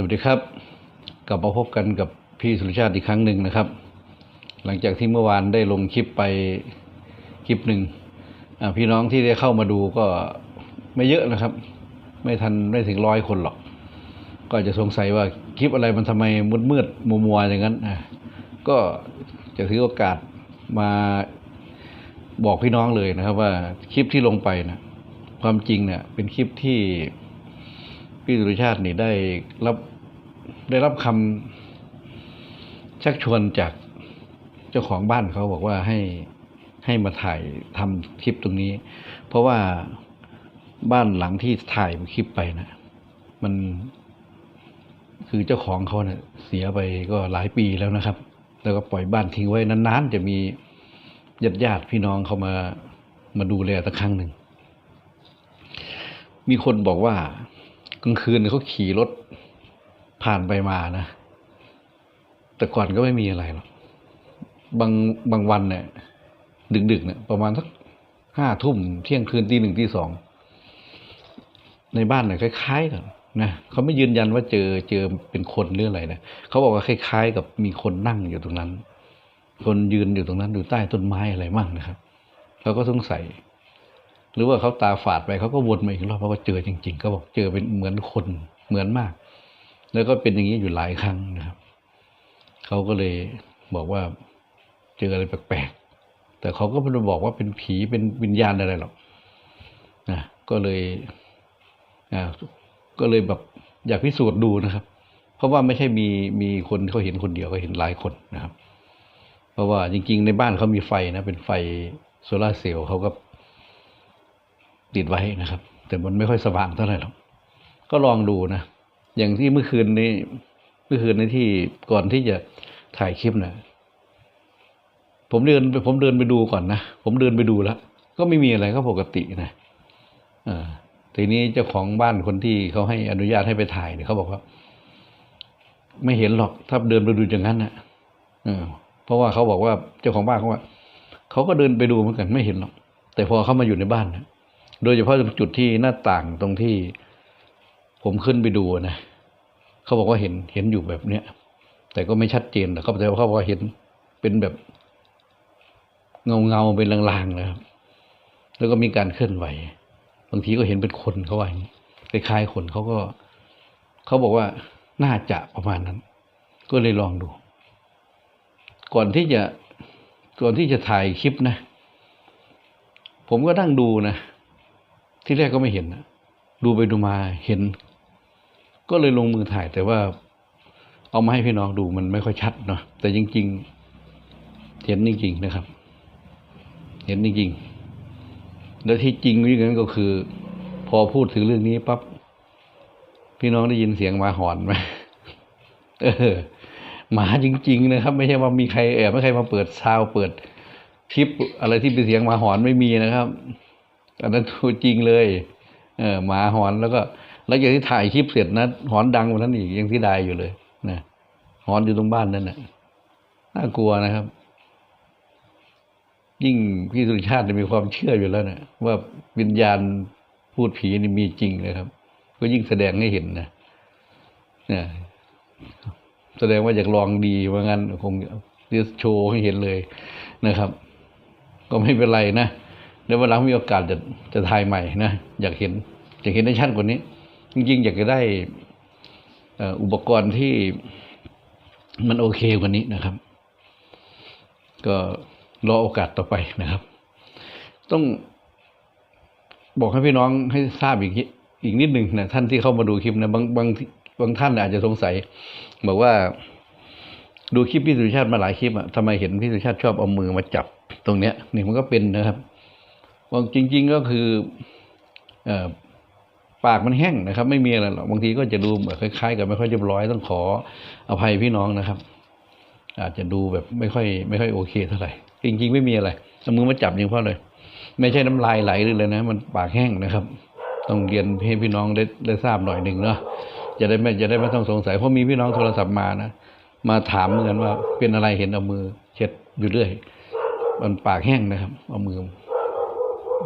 สวัสดีครับ กลับมาพบกันกับพี่สุรชาติอีกครั้งหนึ่งนะครับ หลังจากที่เมื่อวานได้ลงคลิปไปคลิปหนึ่งพี่น้องที่ได้เข้ามาดูก็ไม่เยอะนะครับ ไม่ทันไม่ถึงร้อยคนหรอก ก็จะสงสัยว่าคลิปอะไรมันทำไมมืดมืดมัวมัวๆอย่างนั้นก็จะถือโอกาสมาบอกพี่น้องเลยนะครับ ว่าคลิปที่ลงไปนะความจริงเนี่ยเป็นคลิปที่พี่สุรชาตินี่ได้รับ ได้รับคำชักชวนจากเจ้าของบ้านเขาบอกว่าให้ให้มาถ่ายทำคลิปตรงนี้ เพราะว่าบ้านหลังที่ถ่ายคลิปไปนะ มันคือเจ้าของเขาเนี่ยเสียไปก็หลายปีแล้วนะครับ แล้วก็ปล่อยบ้านทิ้งไว้นานๆ จะมีญาติญาติพี่น้องเขามามาดูแลสักครั้งหนึ่ง มีคนบอกว่ากลางคืนเขาขี่รถ ผ่านไปมานะ แต่ก่อนก็ไม่มีอะไรหรอกบางบางวันเนี่ยดึกๆเนี่ยประมาณสักห้าทุ่มเที่ยงคืนตีหนึ่งตีสองในบ้านเนี่ยคล้ายๆกันนะเขาไม่ยืนยันว่าเจอเจอเป็นคนหรืออะไรนะเขาบอกว่าคล้าย ๆ กับมีคนนั่งอยู่ตรงนั้น คนยืนอยู่ตรงนั้นอยู่ใต้ต้นไม้อะไรมั่งนะครับเขาก็สงสัย หรือว่าเขาตาฝาดไปเขาก็วนมาอีกรอบเพราะว่าเจอจริง ๆ ก็บอกเจอเป็นเหมือนคนเหมือนมาก แล้วก็เป็นอย่างนี้อยู่หลายครั้งนะครับ เขาก็เลยบอกว่าเจออะไรแปลกๆ แต่เขาก็ไม่ได้บอกว่าเป็นผีเป็นวิญญาณอะไรหรอกนะก็เลยอ่าก็เลยแบบอยากพิสูจน์ดูนะครับ เพราะว่าไม่ใช่มีมีคนเขาเห็นคนเดียวก็เห็นหลายคนนะครับ เพราะว่าจริง ๆ ในบ้านเขามีไฟนะ เป็นไฟโซลาเซลล์เขาก็ติดไว้นะครับ แต่มันไม่ค่อยสว่างเท่าไหร่หรอกก็ลองดูนะ อย่างที่เมื่อคืนนี้ เมื่อคืนในที่ก่อนที่จะถ่ายคลิปนะผมเดินไปผมเดินไปดูก่อนนะผมเดินไปดูแล้วก็ไม่มีอะไรก็ปกตินะอ่าทีนี้เจ้าของบ้านคนที่เขาให้อนุญาตให้ไปถ่ายเนี่ยเขาบอกว่า ไม่เห็นหรอกถ้าเดินไปดูอย่างนั้นนะเออเพราะว่าเขาบอกว่าเจ้าของบ้านเขาว่าเขาก็เดินไปดูเหมือนกันไม่เห็นหรอก แต่พอเขามาอยู่ในบ้านนะโดยเฉพาะจุดที่หน้าต่างตรงที่ ผมขึ้นไปดูนะ เขาบอกว่าเห็นเห็นอยู่แบบเนี้ยแต่ก็ไม่ชัดเจนแต่เขาแต่ว่าเขาบอกว่าเห็นเป็นแบบเงาเงาเป็นลางๆนะครับแล้วก็มีการเคลื่อนไหว บางทีก็เห็นเป็นคนเขาว่าอย่างนี้คล้ายๆคนเขาก็เขาบอกว่าน่าจะประมาณนั้น ก็เลยลองดู ก่อนที่จะก่อนที่จะถ่ายคลิปนะ ผมก็นั่งดูนะ ที่แรกก็ไม่เห็นนะดูไปดูมาเห็น ก็เลยลงมือถ่ายแต่ว่าเอามาให้พี่น้องดูมันไม่ค่อยชัดเนาะแต่จริง ๆ เห็นจริงๆนะครับ เห็นจริงๆแล้วที่จริงอย่างนั้นก็คือ พอพูดถึงเรื่องนี้ปั๊บพี่น้องได้ยินเสียงหมาหอนไหมเออหมาจริง ๆ นะครับ ไม่ใช่ว่ามีใครแอบไม่ใครมาเปิดซาวเปิดคลิปอะไรที่เป็นเสียงหมาหอนไม่มีนะครับอันนั้นตัวจริงเลย เออหมาหอนแล้วก็ หลังจากที่ถ่ายคลิปเสร็จนะหอนดังกว่านั้นอีกยังที่ได้อยู่เลยนะหอนอยู่ตรงบ้านนั่นนะน่ากลัวนะครับ ยิ่งพี่สุริชาติมีความเชื่ออยู่แล้วนะว่าวิญญาณพูดผีนี่มีจริงนะครับ ก็ยิ่งแสดงให้เห็นนะเนี่ยแสดงว่าอยากลองดีว่างั้นคงจะโชว์ให้เห็นเลยนะครับ ก็ไม่เป็นไรนะเดี๋ยววันหลังมีโอกาสจะจะถ่ายใหม่นะอยากเห็นอยากเห็นได้ชัดกว่านี้ จริงๆ อยากจะได้อุปกรณ์ที่มันโอเคกว่านี้นะครับ ก็รอโอกาสต่อไปนะครับ ต้องบอกให้พี่น้องให้ทราบอีกนิดอีกนิดหนึ่งนะท่านที่เข้ามาดูคลิปนะบางบางบางท่านอาจจะสงสัย บอกว่าดูคลิปพี่สุชาติมาหลายคลิปอะทำไมเห็นพี่สุชาติชอบเอามือมาจับตรงเนี้ยนี่มันก็เป็นนะครับว่าจริง ๆก็คือเอ่อ ปากมันแห้งนะครับ ไม่มีอะไรหรอกบางทีก็จะดูแบบคล้ายๆ กับไม่ค่อยเรียบร้อยต้องขออภัยพี่น้องนะครับ อาจจะดูแบบไม่ค่อย ไม่ค่อยโอเคเท่าไหร่จริง ๆ ไม่มีอะไรเอามือมาจับย่างเพราะเลย ไม่ใช่น้ำลายไหลเลยนะ มันปากแห้งนะครับ ต้องเรียนให้พี่น้องได้ได้ทราบหน่อยหนึ่งเนาะจะได้ไม่จะได้ไม่ต้องสงสัยเพราะมีพี่น้องโทรศัพท์มานะมาถามเหมือนว่าเป็นอะไรเห็นเอามือ เช็ดอยู่เรื่อย มันปากแห้งนะครับ เอามือ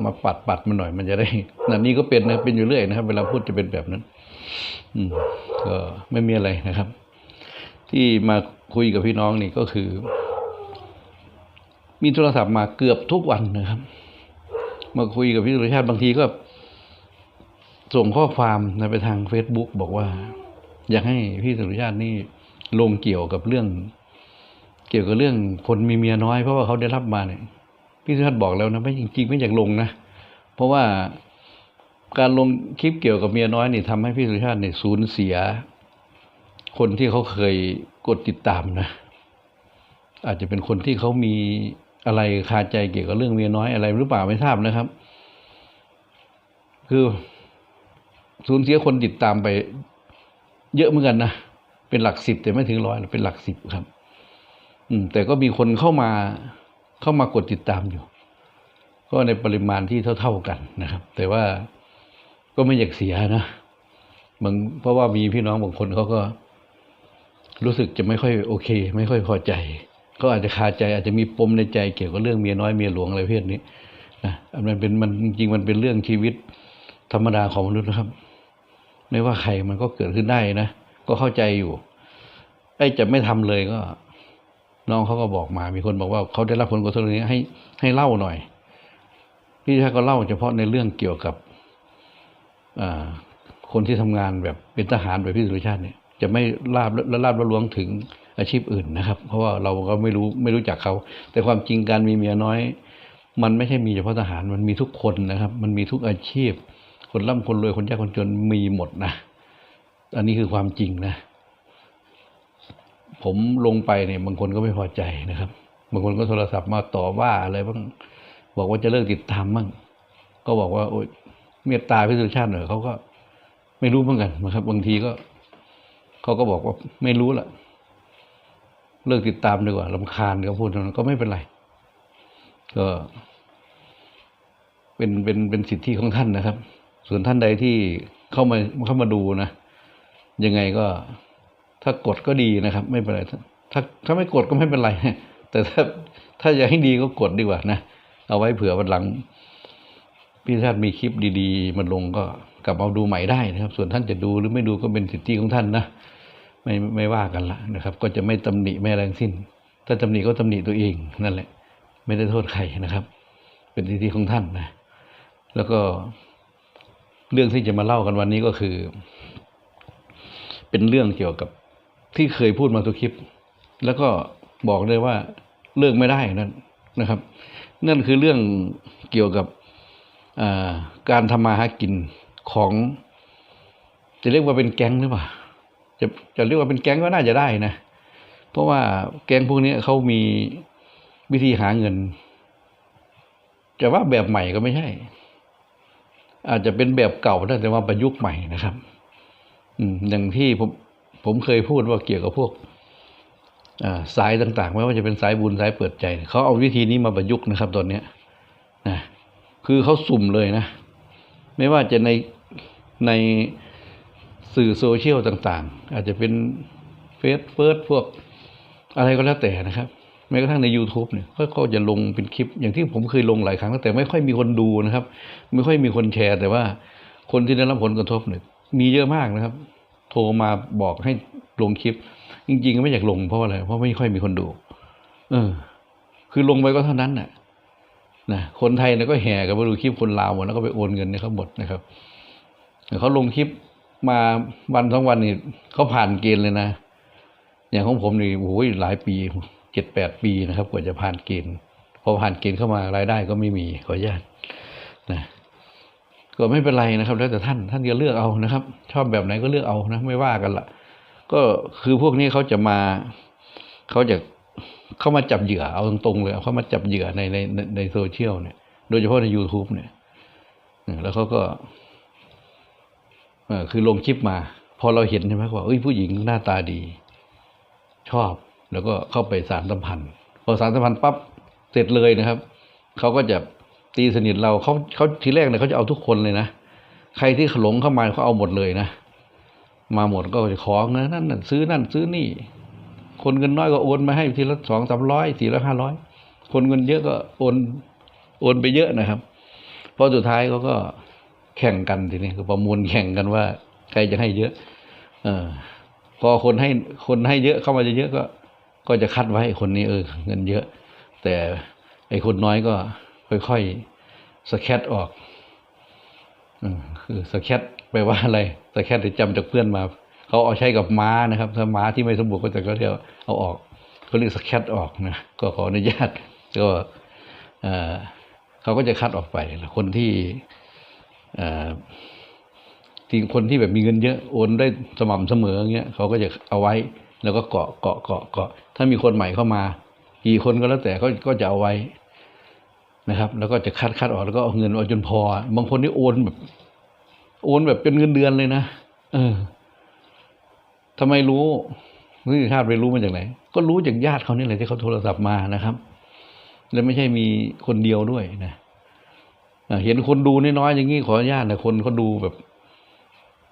มาปัดปัดมันหน่อยมันจะได้นั่นนี่ก็เป็นนะเป็นอยู่เรื่อยนะครับ เวลาพูดจะเป็นแบบนั้น อืมก็ไม่มีอะไรนะครับ ที่มาคุยกับพี่น้องนี่ก็คือ มีโทรศัพท์มาเกือบทุกวันนะครับ มาคุยกับพี่สุรชาติบางทีก็ ส่งข้อความนะไปทาง Facebook บอกว่า อยากให้พี่สุรชาตินี่ลงเกี่ยวกับเรื่อง เกี่ยวกับเรื่องคนมีเมียน้อยเพราะว่าเขาได้รับมาเนี่ย พี่สุรชาติบอกแล้วนะไม่จริง ๆ ไม่อยากลงนะ เพราะว่าการลงคลิปเกี่ยวกับเมียน้อยนี่ทำให้พี่สุชาติเนี่ยสูญเสีย คนที่เขาเคยกดติดตามนะ อาจจะเป็นคนที่เขามีอะไรคาใจเกี่ยวกับเรื่องเมียน้อยอะไรหรือเปล่าไม่ทราบนะครับ คือสูญเสียคนติดตามไป เยอะเหมือนกันนะเป็นหลักสิบแต่ไม่ถึงร้อยเป็นหลักสิบครับ อืม แต่ก็มีคนเข้ามา เข้ามากดติดตามอยู่ ก็ในปริมาณที่เท่า ๆกันนะครับ แต่ว่าก็ไม่อยากเสียนะบางเพราะว่ามีพี่น้องบางคนเขาก็รู้สึกจะไม่ค่อยโอเค ไม่ค่อยพอใจก็อาจจะคาใจอาจจะมีปมในใจเกี่ยวกับเรื่องเมียน้อยเมียหลวงอะไรเพศนี้นะมันเป็นมันจริงมันเป็นเรื่องชีวิตธรรมดาของมนุษย์นะครับ ไม่ว่าใครมันก็เกิดขึ้นได้นะ ก็เข้าใจอยู่ไอ้จะไม่ทำเลยก็ น้องเขาก็บอกมา มีคนบอกว่าเขาได้รับผลกระทบตรงนี้ให้ให้เล่าหน่อย พี่ชายก็เล่าเฉพาะในเรื่องเกี่ยวกับอคนที่ทำงานแบบเป็นทหารแบบพี่สุรชาติเนี่ย จะไม่ลาบและลาบละลวงถึงอาชีพอื่นนะครับ เพราะว่าเราก็ไม่รู้ไม่รู้จักเขา แต่ความจริงการมีเมียน้อย มันไม่ใช่มีเฉพาะทหารมันมีทุกคนนะครับ มันมีทุกอาชีพ คนร่ำคนรวยคนยากคนจนมีหมดนะ อันนี้คือความจริงนะ ผมลงไปเนี่ยบางคนก็ไม่พอใจนะครับ บางคนก็โทรศัพท์มาต่อว่าอะไรบ้างบอกว่าจะเลิกติดตามบ้างก็บอกว่าโอ๊ยเมตตาพิสุชาติเหรอเขาก็ไม่รู้เหมือนกันนะครับ บางทีก็เขาก็บอกว่าไม่รู้ละเลิกติดตามดีกว่าลำคาญเขาพูดตรงนั้นก็ไม่เป็นไร ก็เป็นเป็นเป็นสิทธิของท่านนะครับ ส่วนท่านใดที่เข้ามาเข้ามาดูนะ ยังไงก็ ถ้ากดก็ดีนะครับ ไม่เป็นไร ถ้าถ้าไม่กดก็ไม่เป็นไร แต่ถ้าถ้าอยากให้ดีก็กดดีกว่านะ เอาไว้เผื่อวันหลัง พี่ชาติมีคลิปดีๆ มันลงก็กลับมาดูใหม่ได้นะครับ ส่วนท่านจะดูหรือไม่ดูก็เป็นสิทธิของท่านนะ ไม่ไม่ว่ากันละนะครับ ก็จะไม่ตำหนิไม่อะไรงสิ้น ถ้าตำหนิก็ตำหนิตัวเองนั่นแหละ ไม่ได้โทษใครนะครับ เป็นสิทธิของท่านนะ แล้วก็เรื่องที่จะมาเล่ากันวันนี้ก็คือ เป็นเรื่องเกี่ยวกับ ที่เคยพูดมาทุกคลิป แล้วก็บอกเลยว่าเลิกไม่ได้นั่นนะครับ นั่นคือเรื่องเกี่ยวกับการทำมาหากินของ จะเรียกว่าเป็นแก๊งหรือเปล่าจะจะเรียกว่าเป็นแก๊งก็น่าจะได้นะ เพราะว่าแก๊งพวกนี้เขามีวิธีหาเงินจะว่าแบบใหม่ก็ไม่ใช่ อาจจะเป็นแบบเก่าแต่ว่าประยุกต์ใหม่นะครับ อืมอย่างที่ผม ผมเคยพูดว่าเกี่ยวกับพวกสายต่างๆไม่ว่าจะเป็นสายบุญสายเปิดใจ เขาเอาวิธีนี้มาประยุกต์นะครับ ตอนนี้นะคือเขาสุ่มเลยนะ ไม่ว่าจะในในสื่อโซเชียลต่างๆ อาจจะเป็นเฟซเฟิร์สพวกอะไรก็แล้วแต่นะครับแม้กระทั่งใน YouTube เนี่ยก็จะลงเป็นคลิป อย่างที่ผมเคยลงหลายครั้งแต่ไม่ค่อยมีคนดูนะครับ ไม่ค่อยมีคนแชร์ แต่ว่าคนที่ได้รับผลกระทบเนี่ยมีเยอะมากนะครับ โทรมาบอกให้ลงคลิป จริงๆไม่อยากลงเพราะอะไรเพราะไม่ค่อยมีคนดู เออ คือลงไปก็เท่านั้นน่ะนะคนไทยเนี่ยก็แห่กันไปดูคลิปคนลาวหมดแล้วก็ไปโอนเงินให้เขาหมดนะครับเขาลงคลิปมาวันสองวันนี่เขาผ่านเกณฑ์เลยนะ อย่างของผมนี่โอ้ยหลายปีเจ็ดแปดปีนะครับ กว่าจะผ่านเกณฑ์พอผ่านเกณฑ์เข้ามารายได้ก็ไม่มีขออนุญาตนะ ก็ไม่เป็นไรนะครับ แล้วแต่ท่านท่านจะเลือกเอานะครับ ชอบแบบไหนก็เลือกเอานะไม่ว่ากันละก็คือพวกนี้เขาจะมาเขาจะเข้ามาจับเหยื่อเอาตรงๆเลยเขามาจับเหยื่อในในในโซเชียลเนี่ย โดยเฉพาะใน youtube เนี่ยแล้วเขาก็เอคือลงคลิปมา พอเราเห็นใช่ไหมว่าเอ้ยผู้หญิงหน้าตาดี ชอบแล้วก็เข้าไปสารสัมพันธ์พอสารสัมพันธ์ปั๊บเสร็จเลยนะครับเขาก็จะ ตีสนิทเราเขาเขาทีแรกเนี่ยเขาจะเอาทุกคนเลยนะใครที่หลงเข้ามาเขาเอาหมดเลยนะมาหมดก็จะของนะนั่นนั่นซื้อนั่นซื้อนี่ คนเงินน้อยก็โอนมาให้ทีละสองสามร้อยสี่ร้อยห้าร้อยคนเงินเยอะก็โอนโอนไปเยอะนะครับพอสุดท้ายเขาก็แข่งกันทีนี้คือประมูลแข่งกันว่าใครจะให้เยอะ เออ พอคนให้คนให้เยอะเข้ามาจะเยอะก็ ก็จะคัดไว้คนนี้เออ เงินเยอะ แต่ไอ้คนน้อยก็ ค่อยๆสแคตออกอืมคือสแคตแปลว่าอะไรสแคตจำจากเพื่อนมาเขาเอาใช้กับม้านะครับ ถ้าม้าที่ไม่สมบูรณ์ก็จะก็เรียกเอาออกเขาเรียกสแคตออกนะก็ขออนุญาตก็เอ่อเขาก็จะคัดออกไปคนที่อ่อที่คนที่แบบมีเงินเยอะโอนได้สม่ำเสมออย่างเงี้ยเขาก็จะเอาไว้ แล้วก็เกาะเกาะเกาะเกาะถ้ามีคนใหม่เข้ามา กี่คนก็แล้วแต่ก็ก็จะเอาไว้ นะครับ แล้วก็จะคัดคัดออกแล้วก็เอาเงินเอาจนพอ บางคนนี่โอนแบบ โอนแบบเป็นเงินเดือนเลยนะเออทำไมรู้นี่ชาติไปรู้มาจากไหนก็รู้จากญาติเขานี่แหละที่เขาโทรศัพท์มานะครับ แล้วไม่ใช่มีคนเดียวด้วยนะเห็นคนดูน้อยๆอย่างนี้ขออนุญาตนะคนเขาดูแบบ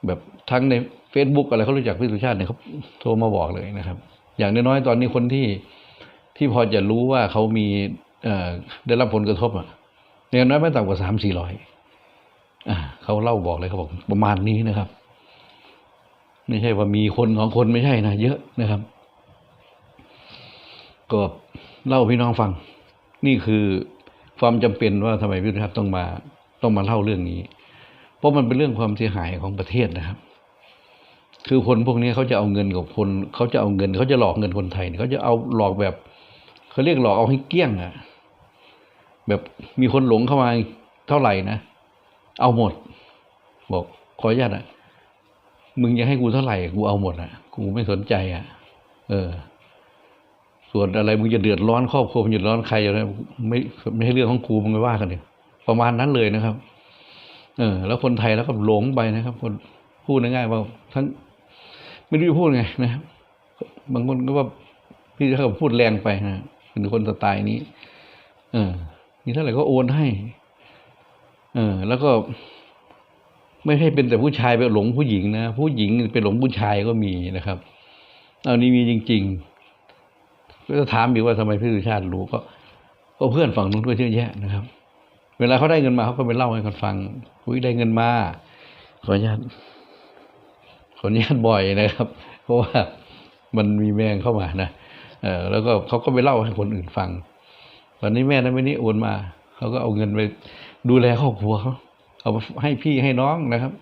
แบบทั้งใน Facebook อะไรเขารู้จักพี่สุชาติเนี่ยเขาโทรมาบอกเลยนะครับ อย่างน้อยๆตอนนี้คนที่ที่พอจะรู้ว่าเขามี ได้รับผลกระทบอะอย่างน้อยไม่ต่ำกว่าสามสี่ร้อยอ่าเขาเล่าบอกเลยเขาบอกประมาณนี้นะครับ ไม่ใช่ว่ามีคนของคนไม่ใช่นะเยอะนะครับ ก็เล่าพี่น้องฟัง นี่คือความจำเป็นว่าทำไมพี่ทัศน์ต้องมาต้องมาเล่าเรื่องนี้ เพราะมันเป็นเรื่องความเสียหายของประเทศนะครับ คือคนพวกนี้เขาจะเอาเงินกับคนเขาจะเอาเงินเขาจะหลอกเงินคนไทยเขาจะเอาหลอกแบบเขาเรียกหลอกเอาให้เกลี้ยงอะ แบบมีคนหลงเข้ามาเท่าไหร่นะ เอาหมด บอกขออนุญาตอะ มึงจะให้กูเท่าไหร่ กูเอาหมดอะ กูไม่สนใจอะ เออ ส่วนอะไรมึงจะเดือดร้อนครอบครัวมึงเดือดร้อนใครอะไรไม่ไม่ใช่เรื่องของกูมึงไม่ว่ากันเนี่ยประมาณนั้นเลยนะครับ เออ แล้วคนไทยแล้วก็หลงไปนะครับ คนพูดง่ายๆว่าทั้งไม่รู้จะพูดไงนะครับบางคนก็ว่าพี่เขาพูดแรงไปนะเป็นคนสไตล์นี้ เออ มีเท่าไหร่ก็โอนให้ เออ แล้วก็ไม่ให้เป็นแต่ผู้ชายไปหลงผู้หญิงนะผู้หญิงไปหลงผู้ชายก็มีนะครับเอานี้มีจริง ๆ ก็จะถามอีกว่าทำไมพี่สุชาติรู้ก็ก็เพื่อนฝั่งนู้นก็เยอะแยะนะครับ เวลาเขาได้เงินมาเขาก็ไปเล่าให้กันฟังอุ้ยได้เงินมาขออนุญาตขออนุญาตบ่อยนะครับ เพราะว่ามันมีแมงเข้ามานะเออแล้วก็เขาก็ไปเล่าให้คนอื่นฟัง วันนี้แม่นั้นไม่นี้โอนมาเขาก็เอาเงินไปดูแลครอบครัวเขาเอาให้พี่ให้น้องนะครับ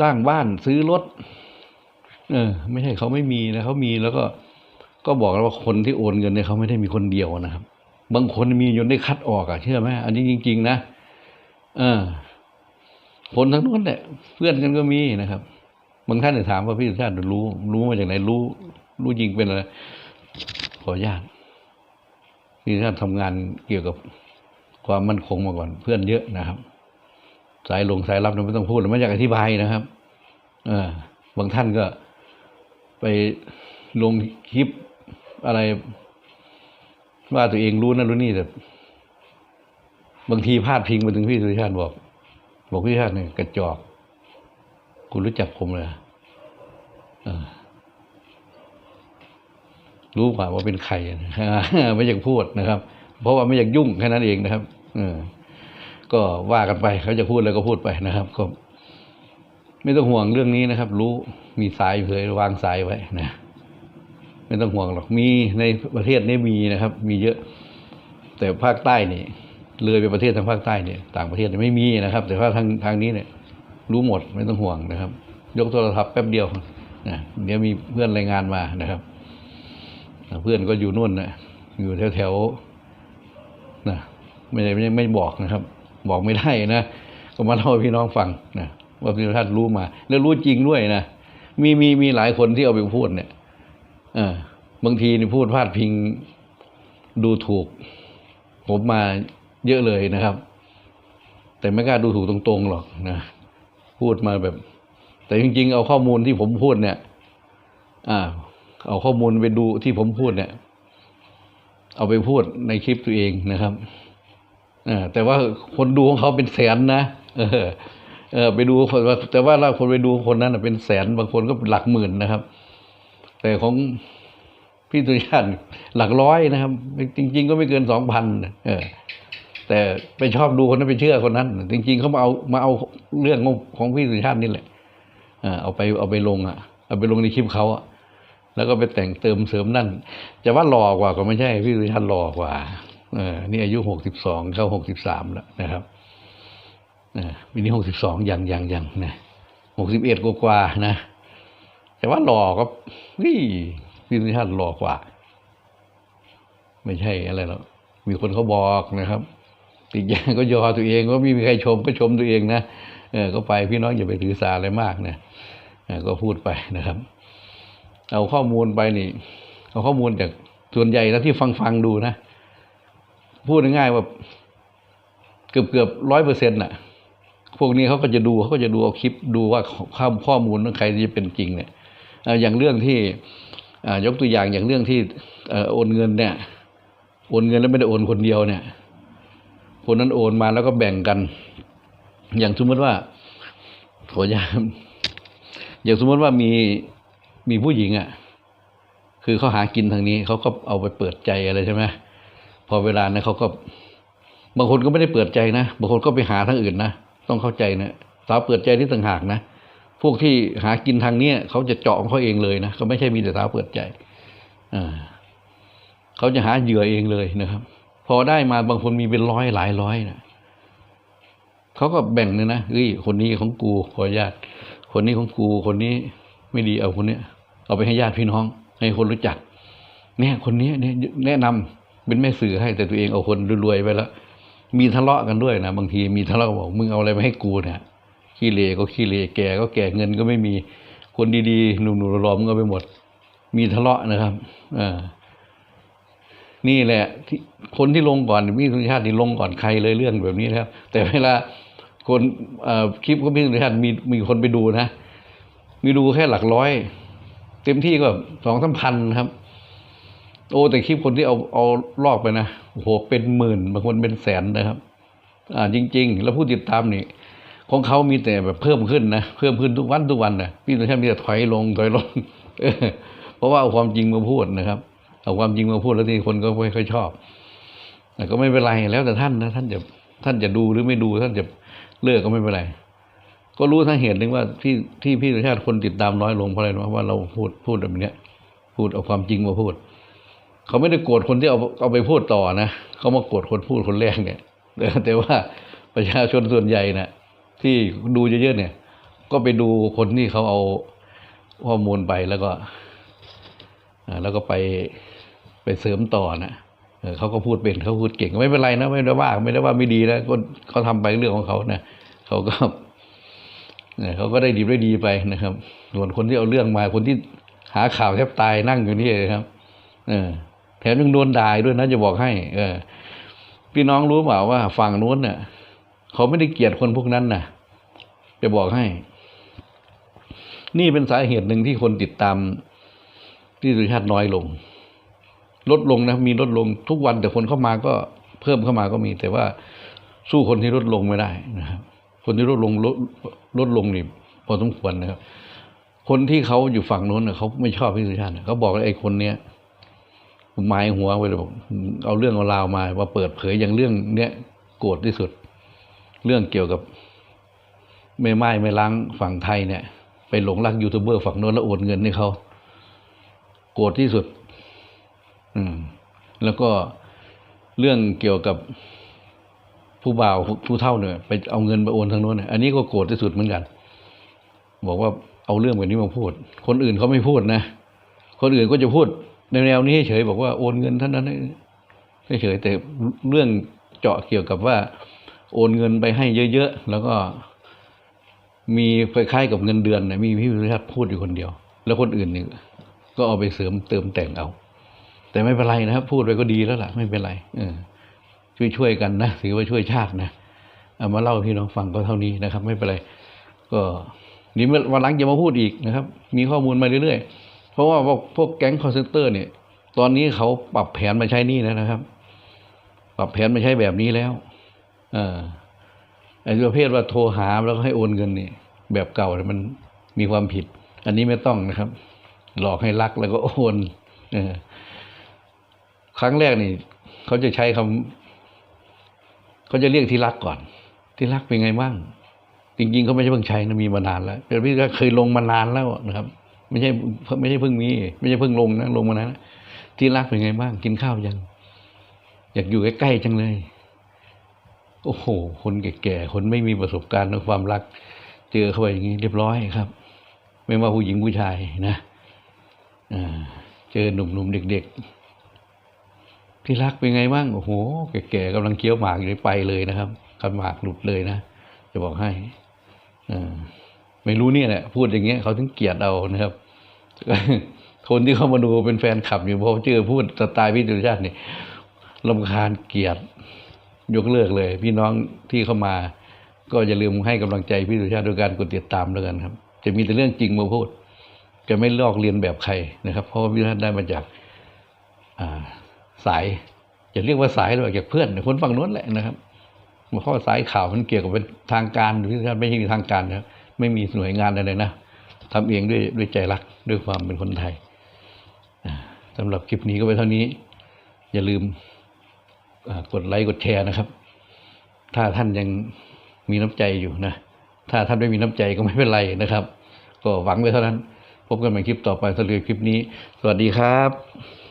สร้างบ้านซื้อรถ เออ ไม่ใช่เขาไม่มีนะเขามีแล้วก็ ก็บอกแล้วว่าคนที่โอนเงินเนี่ยเขาไม่ได้มีคนเดียวนะครับ บางคนมีจนได้คัดออกอะเชื่อไหมอันนี้จริง ๆ นะเออคนทั้งนู้นเนี่ยเพื่อนกันก็มีนะครับ บางท่านเนี่ยถามว่าพี่สุชาติรู้ รู้มาจากไหนรู้ รู้จริงเป็นอะไรขออนุญาต พี่สุชาติทำงานเกี่ยวกับความมั่นคงมาก่อน เพื่อนเยอะนะครับ สายลงสายรับเราไม่ต้องพูดเราไม่อยากอธิบายนะครับเออบางท่านก็ไปลงคลิปอะไร ว่าตัวเองรู้นั่นรู้นี่แต่บางทีพลาดพิงไปถึงพี่สุชาติบอก บอกพี่สุชาติเนี่ยกระจอก คุณรู้จักผมเลยเออ รู้กว่าว่าเป็นใครไม่อยากพูดนะครับ เพราะว่าไม่อยากยุ่งแค่นั้นเองนะครับออก็ว่ากันไปเขาจะพูดอะไรก็พูดไปนะครับก็ไม่ต้องห่วงเรื่องนี้นะครับ รู้มีสายเผยวางสายไว้นะไม่ต้องห่วงหรอกมีในประเทศนี้มีนะครับ มีเยอะ แต่ภาคใต้นี่เลยไปประเทศทางภาคใต้เนี่ยต่างประเทศไม่มีนะครับ แต่ว่าทางทางนี้เนี่ย รู้หมดไม่ต้องห่วงนะครับ ยกโทรศัพท์แป๊บเดียวนะเดี๋ยวมีเพื่อนรายงานมานะครับ เพื่อนก็อยู่นู่นนะอยู่แถวๆนะไม่ได้ไม่ไม่บอกนะครับ บอกไม่ได้นะก็มาเล่าให้พี่น้องฟังนะว่าพี่ท่านรู้มา แล้วรู้จริงด้วยนะมีมีมีหลายคนที่เอาไปพูดเนี่ยเออบางทีนี่พูดพาดพิงดูถูก ผมมาเยอะเลยนะครับ แต่ไม่กล้าดูถูกตรงๆหรอกนะพูดมาแบบ แต่จริงๆ เอาข้อมูลที่ผมพูดเนี่ย อ่า เอาข้อมูลไปดูที่ผมพูดเนี่ย เอาไปพูดในคลิปตัวเองนะครับอแต่ว่าคนดูของเขาเป็นแสนนะเออ เออ ไปดูคนว่าแต่ว่าเราคนไปดูคนนั้นเป็นแสนบางคนก็หลักหมื่นนะครับ แต่ของพี่ตุชาติหลักร้อยนะครับ จริง ๆ ก็ไม่เกินสองพันเออ แต่ไปชอบดูคนนั้นไปเชื่อคนนั้น จริง ๆเขามาเอามาเอาเรื่องของของพี่สุชาตินี่แหละเออเอาไปเอาไปลงอะ เอาไปลงในคลิปเขาอะ แล้วก็ไปแต่งเติมเสริมนั่น จะว่าหล่อกว่าก็ไม่ใช่พี่สุชาติหล่อกว่าเออนี่อายุหกสิบสองเข้าหกสิบสามแล้วนะครับเออปีนี้หกสิบสองยังยังยังนะหกสิบเอ็ดกว่านะ แต่ว่าหล่อก็นี่พี่สุชาติหล่อกว่า ไม่ใช่อะไรหรอกมีคนเขาบอกนะครับติดอย่างก็ยอตัวเองก็ไม่มีใครชมก็ชมตัวเองนะเออก็ไปพี่น้องอย่าไปถือสาอะไรมากนะเออก็พูดไปนะครับ เอาข้อมูลไปนี่ เอาข้อมูลจากส่วนใหญ่นะที่ฟังฟังดูนะ พูดง่ายๆว่าเกือบเกือบร้อยเปอร์เซ็นต์น่ะ พวกนี้เขาก็จะดูเขาก็จะดูเอาคลิปดูว่าข้อข้อมูลของใครจะเป็นจริงเนี่ยอย่างเรื่องที่ยกตัวอย่างอย่างเรื่องที่โอนเงินเนี่ย โอนเงินแล้วไม่ได้โอนคนเดียวเนี่ย คนนั้นโอนมาแล้วก็แบ่งกัน อย่างสมมติว่าขออนุญาตอย่างสมมติว่ามี มีผู้หญิงอะ คือเขาหากินทางนี้เขาก็เอาไปเปิดใจอะไรใช่ไหมพอเวลานั้นเขาก็ บางคนก็ไม่ได้เปิดใจนะบางคนก็ไปหาทางอื่นนะต้องเข้าใจนะสาวเปิดใจที่ต่างหากนะพวกที่หากินทางเนี้ยเขาจะเจาะเขาเองเลยนะเขาไม่ใช่มีแต่สาวเปิดใจอ่าเขาจะหาเหยื่อเองเลยนะครับ พอได้มาบางคนมีเป็นร้อยหลายร้อยนะเขาก็แบ่งเลยนะเฮ้ยคนนี้ของกูขออนุญาตคนนี้ของกูคนนี้ ไม่ดีเอาคนเนี้ยเอาไปให้ญาติพี่น้อง ให้คนรู้จัก เนี่ยคนนี้เนี่ยแนะนำเป็นแม่สื่อให้แต่ตัวเองเอาคนรวยๆไปแล้วมีทะเลาะกันด้วยนะบางทีมีทะเลาะบอกมึงเอาอะไรมาให้กูเนี่ยขี้เลก็ขี้เลแก่ก็แก่เงินก็ไม่มีคนดีๆหนุ่มๆรอๆมึงก็ไปหมด มีทะเลาะนะครับอ่านี่แหละที่คนที่ลงก่อนพี่สุชาตินี่ลงก่อนใครเลยเรื่องแบบนี้นะครับ แต่เวลาคนอ่อคลิปของพี่สุชาติมีมีคนไปดูนะ มีดูแค่หลักร้อย เต็มที่ก็สองสามพันครับ โอ้แต่คลิปคนที่เอาเอาลอกไปนะโอ้โหเป็นหมื่นบางคนเป็นแสนนะครับ อ่าจริง ๆ แล้วผู้ติดตามนี่ของเขามีแต่แบบเพิ่มขึ้นนะเพิ่มขึ้นทุกวันทุกวันนะพี่ตุชาติมีแต่ถอยลงถอยลงเพราะว่าเอาความจริงมาพูดนะครับเอาความจริงมาพูดแล้วที่คนก็ไม่ค่อยชอบแต่ก็ไม่เป็นไรแล้วแต่ท่านนะท่านจะท่านจะดูหรือไม่ดูท่านจะเลิกก็ไม่เป็นไร ก็รู้ทั้งเหตุหนึ่งว่าที่ที่พี่สุชาติคนติดตามน้อยลงเพราะอะไรนะว่าเราพูดพูดแบบเนี้ย พูดเอาความจริงมาพูด เขาไม่ได้โกรธคนที่เอาเอาไปพูดต่อนะเขามาโกรธคนพูดคนแรกเนี่ยแต่ว่าประชาชนส่วนใหญ่นะ่ะที่ดูเยอะๆเนี่ย ก็ไปดูคนที่เขาเอาข้อมูลไปแล้วก็แล้วก็ไปไปเสริมต่อนะเขาก็พูดเป็นเขาพูดเก่งไม่เป็นไรนะไม่ได้ว่า ไม่ได้ว่าไม่ดีนะก็เขาทำไปเรื่องของเขานะเขาก็ เนี่ยเขาก็ได้ดีได้ดีไปนะครับ ส่วนคนที่เอาเรื่องมาคนที่หาข่าวแทบตายนั่งอยู่นี่เลยครับ เออแถมยังโดนด่าด้วยนะจะบอกให้ เออ พี่น้องรู้เปล่าว่าฝั่งนู้นเนี่ยเขาไม่ได้เกลียดคนพวกนั้นนะจะบอกให้ นี่เป็นสาเหตุหนึ่งที่คนติดตามที่สุชาติน้อยลง ลดลงนะมีลดลงทุกวัน แต่คนเข้ามาก็เพิ่มเข้ามาก็มี แต่ว่าสู้คนที่ลดลงไม่ได้นะครับคนที่ลดลงลด ลดลงนี่พอสมควรนะครับ คนที่เขาอยู่ฝั่งนู้นเขาไม่ชอบพี่สุชาติน่ะเขาบอกว่าไอ้คนเนี้ยหมายหัวไว้เลยบอกเอาเรื่องเอาราวมาว่าเปิดเผยอย่างเรื่องเนี้ยโกรธที่สุด เรื่องเกี่ยวกับไม่ไม้ไม่ล้างฝั่งไทยเนี่ย ไปหลงรักยูทูบเบอร์ฝั่งโน้นแล้วโอนเงินให้เขาโกรธที่สุด อืม แล้วก็เรื่องเกี่ยวกับ ผู้บ่าวผู้เท่าเนี่ยไปเอาเงินไปโอนทางโน้นอันนี้ก็โกรธที่สุดเหมือนกัน บอกว่าเอาเรื่องแบบนี้มาพูด คนอื่นเขาไม่พูดนะ คนอื่นก็จะพูดในแนวนี้เฉยบอกว่าโอนเงินเท่านั้นเฉยแต่เรื่องเจาะเกี่ยวกับว่า โอนเงินไปให้เยอะๆแล้วก็ มีคล้ายๆกับเงินเดือนนะมีพี่วิรัตพูดอยู่คนเดียว แล้วคนอื่นนี่ก็เอาไปเสริมเติมแต่งเอา แต่ไม่เป็นไรนะครับพูดไปก็ดีแล้วล่ะ ไม่เป็นไร เออ ช่วยๆกันนะถือว่าช่วยชาตินะเอามาเล่าพี่น้องฟังก็เท่านี้นะครับ ไม่เป็นไร ก็นี่วันหลังจะมาพูดอีกนะครับ มีข้อมูลมาเรื่อยๆ เพราะว่าพวกพวกแก๊งคอร์เซนเตอร์เนี่ย ตอนนี้เขาปรับแผนมาใช้นี่แล้วนะครับ ปรับแผนมาใช้แบบนี้แล้ว เออไอ้ประเภทว่าโทรหาแล้วก็ให้โอนเงินนี่แบบเก่ามันมีความผิด อันนี้ไม่ต้องนะครับ หลอกให้รักแล้วก็โอน เออครั้งแรกนี่เขาจะใช้คำ เขาจะเรียกที่รักก่อน ที่รักเป็นไงบ้างจริงๆเขาไม่ใช่เพิ่งใช้นะมีมานานแล้วแต่พี่ก็เคยลงมานานแล้วนะครับ ไม่ใช่ไม่ใช่เพิ่งมี ไม่ใช่เพิ่งลงนะลงมานานแล้วที่รักเป็นไงบ้าง กินข้าวยัง อยากอยู่ใกล้ๆจังเลย โอ้โห คนแก่ๆคนไม่มีประสบการณ์ในความรัก เจอเข้าไปอย่างนี้เรียบร้อยครับ ไม่ว่าผู้หญิงผู้ชายนะอ่าเจอหนุ่มๆเด็ก ๆ ที่รักเป็นไงบ้างโอ้โห แก่ๆกำลังเคี้ยวหมากอยู่ไปเลยนะครับคันหมากหลุดเลยนะจะบอกให้อไม่รู้เนี่ยแหละพูดอย่างเงี้ยเขาถึงเกลียดเอานะครับคนที่เข้ามาดูเป็นแฟนคลับอยู่พอเจอพูดสไตล์พี่ดุชาตินี่ลำคาญเกลียดยกเลิกเลย พี่น้องที่เข้ามา ก็อย่าลืมให้กำลังใจพี่สุชาติโดยการกดติดตามแล้วกันครับ จะมีแต่เรื่องจริงมาพูด จะไม่ลอกเรียนแบบใครนะครับ เพราะว่าพี่สุชาติได้มาจาก อ่า สายจะเรียกว่าสายหรือว่าจากเพื่อนคนฝั่งโน้นแหละนะครับเพราะว่าสายข่าวมันเกี่ยวกับเป็นทางการพี่สุชาติไม่ใช่ทางการนะครับไม่มีหน่วยงานอะไรนะทำเองด้วยด้วยใจรักด้วยความเป็นคนไทยอ่าสำหรับคลิปนี้ก็ไปเท่านี้ อย่าลืมกดไลค์กดแชร์นะครับ ถ้าท่านยังมีน้ำใจอยู่นะ ถ้าท่านไม่มีน้ำใจก็ไม่เป็นไรนะครับ ก็หวังไว้เท่านั้น พบกันใหม่คลิปต่อไปสำหรับคลิปนี้ สวัสดีครับ